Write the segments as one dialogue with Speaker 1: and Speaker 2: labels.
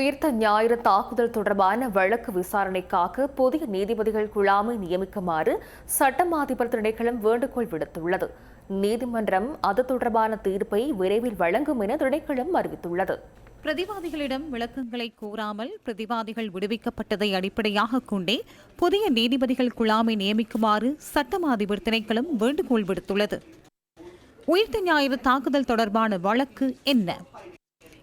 Speaker 1: உயிர்த்த ஞாயிறு தாக்குதல் தொடர்பான வழக்கு விசாரணைக்காக புதிய நீதிபதிகள் குழாமை நியமிக்குமாறு சட்டம் அதிபர் திணைக்களம் வேண்டுகோள் விடுத்துள்ளது. நீதிமன்றம் அது தொடர்பான தீர்ப்பை விரைவில் வழங்கும் என திணைக்களம் அறிவித்துள்ளது.
Speaker 2: பிரதிவாதிகளிடம் விளக்கங்களை கூறாமல் பிரதிவாதிகள் விடுவிக்கப்பட்டதை அடிப்படையாக கொண்டே புதிய நீதிபதிகள் குழாமை நியமிக்குமாறு சட்டம் அதிபர் திணைக்களம் வேண்டுகோள் விடுத்துள்ளது. உயிர்த்த ஞாயிறு தாக்குதல் தொடர்பான வழக்கு என்ன?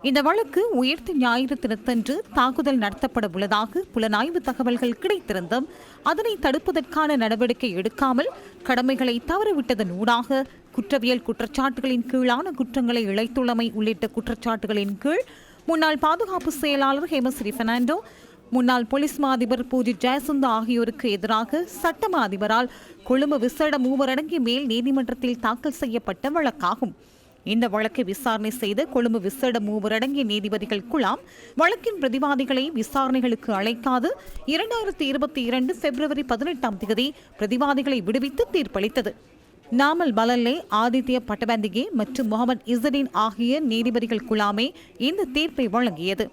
Speaker 2: இந்த வழக்கு உயிர்த்த ஞாயிறு தினத்தன்று தாக்குதல் நடத்தப்பட உள்ளதாக புலனாய்வு தகவல்கள் கிடைத்திருந்தும் அதனை தடுப்பதற்கான நடவடிக்கை எடுக்காமல் கடமைகளை தவறவிட்டதன் ஊடாக குற்றவியல் குற்றச்சாட்டுகளின் கீழான குற்றங்களை இழைத்துள்ளமை உள்ளிட்ட குற்றச்சாட்டுகளின் கீழ் முன்னாள் பாதுகாப்பு செயலாளர் ஹேமஸ்ரீ பெர்னாண்டோ முன்னாள் போலீஸ் மா அதிபர் பூஜி ஜெயசுந்தா ஆகியோருக்கு எதிராக சட்டமா அதிபரால் கொழும்பு விசேட மூவரடங்கிய மேல் நீதிமன்றத்தில் தாக்கல் செய்யப்பட்ட வழக்காகும். இந்த வழக்கை விசாரணை செய்த கொழும்பு விசேட மூவரடங்கிய நீதிபதிகள் குழாம் வழக்கின் பிரதிவாதிகளை விசாரணைகளுக்கு அழைக்காது இரண்டாயிரத்தி இருபத்தி இரண்டு பிப்ரவரி பதினெட்டாம் தேதி பிரதிவாதிகளை விடுவித்து தீர்ப்பளித்தது. நாமல் பலல்லே ஆதித்ய பட்டபந்திகே மற்றும் முகமது இசரின் ஆகிய நீதிபதிகள் குழாமே இந்த தீர்ப்பை வழங்கியது.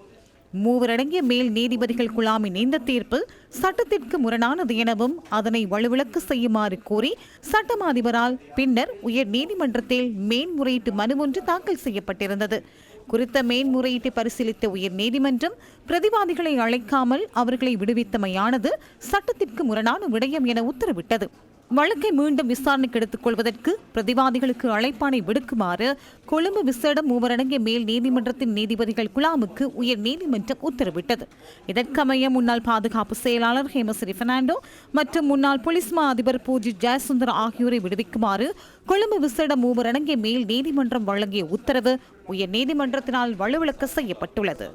Speaker 2: மூவரடங்கிய மேல் நீதிபதிகள் குழாமின் இந்த தீர்ப்பு சட்டத்திற்கு முரணானது எனவும் அதனை வலுவிளக்கு செய்யுமாறு கோரி சட்டம் அதிபரால் பின்னர் உயர் நீதிமன்றத்தில் மேன்முறையீட்டு மனு ஒன்று தாக்கல் செய்யப்பட்டிருந்தது. குறித்த மேன்முறையீட்டை பரிசீலித்த உயர் நீதிமன்றம் பிரதிவாதிகளை அழைக்காமல் அவர்களை விடுவித்தமையானது சட்டத்திற்கு முரணான விடயம் என உத்தரவிட்டது. வழக்கை மீண்டும் விசாரணைக்கு எடுத்துக் கொள்வதற்கு பிரதிவாதிகளுக்கு அழைப்பானை விடுக்குமாறு கொழும்பு விசேட மூவரடங்கிய மேல் நீதிமன்றத்தின் நீதிபதிகள் குலாமுக்கு உயர் நீதிமன்றம் உத்தரவிட்டது. இதற்கமைய முன்னாள் பாதுகாப்பு செயலாளர் ஹேமஸ்ரீ பெர்னாண்டோ மற்றும் முன்னாள் போலீஸ் மா அதிபர் பூஜி ஜெயசுந்தர் ஆகியோரை விடுவிக்குமாறு கொழும்பு விசேட மூவரடங்கிய மேல் நீதிமன்றம் வழங்கிய உத்தரவு உயர் நீதிமன்றத்தினால் வலுவிளக்க செய்யப்பட்டுள்ளது.